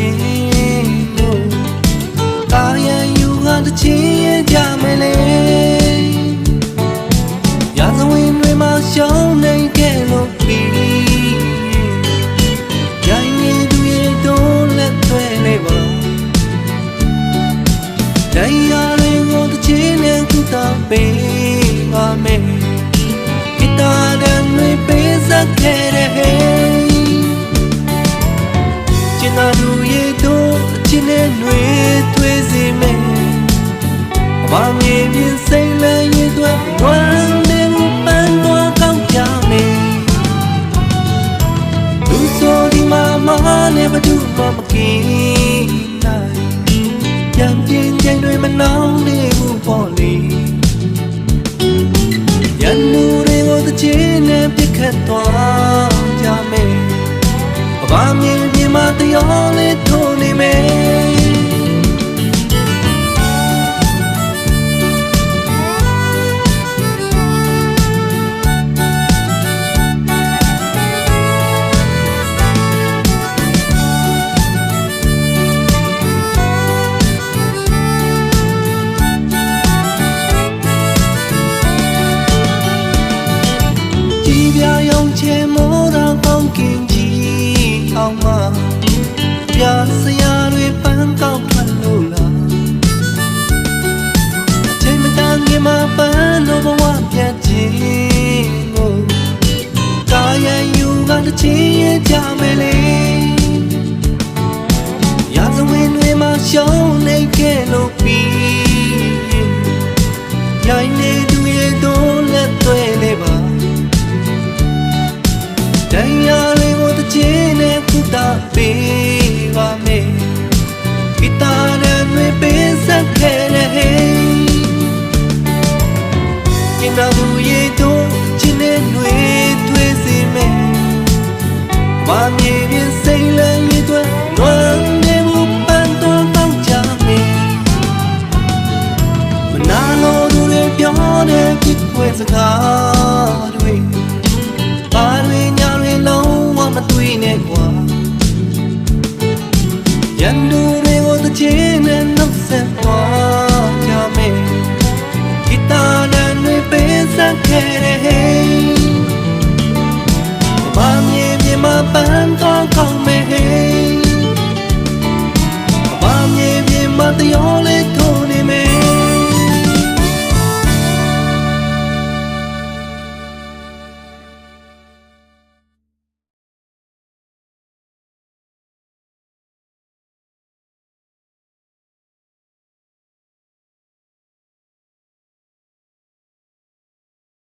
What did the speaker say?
ခြင်းကိုတာရန်ယူကတခြင်းရဲ့ကြမယ်လေရာဇဝင်တွေမှာရှောင်းနိုင်ခဲ့လို့ပြီကြိုင်နေသူရဲ့တုံးလက်သွဲနေပါတိုင်းရရင်ကိုတခြင်းနဲ့ကူတာပေးပါမယ် Kita dan me pesa querer အမမြေပြင်စိတ်လည်းရင်သွဲဝမ်းနေမှုပန်းတော့ကောင်းကြမယ်လူဆိုဒီမှာမနဲ့ဘသူမှမကင်းနိုင်ပြန်ပြင်းချိန်တွေမနှောင်းနေဘူးပေါ့လေရန်လူတွေကိုတစ်ချင်းနဲ့ပြစ်ခတ်သွားကြမယ်အဘာမြင်မြင်မတရားလေးထိုးနေမယ် ရိုင်းနေသူရဲ့တော့လက်သွဲလေးပါတရားလေးကိုတစ်ချင်းနဲ့ခုတာပေးပါမယ်ဂီတာနဲ့တွေပေးစက်ခဲ့တဲ့ဟေးကျင်နာမှုရဲ့တို့ချင်းနဲ့တွေတွေ့စီမယ်ဘာမြေ ပြောတဲ့ပြစ်ပွဲစကားတွေဘာတွေညာတွေလုံးဝမတွေ့နဲ့ကွာရန်သူတွေကိုတစ်ချိန်နဲ့နှုတ်ဆက်သွားကြမယ်ဂီတာနဲ့တွေပေးဆက်ခဲ့တဲ့ဘာမြေမြေမှာပန်းတော့ကောင်းမယ်ဘာမြေမြေမှာတယော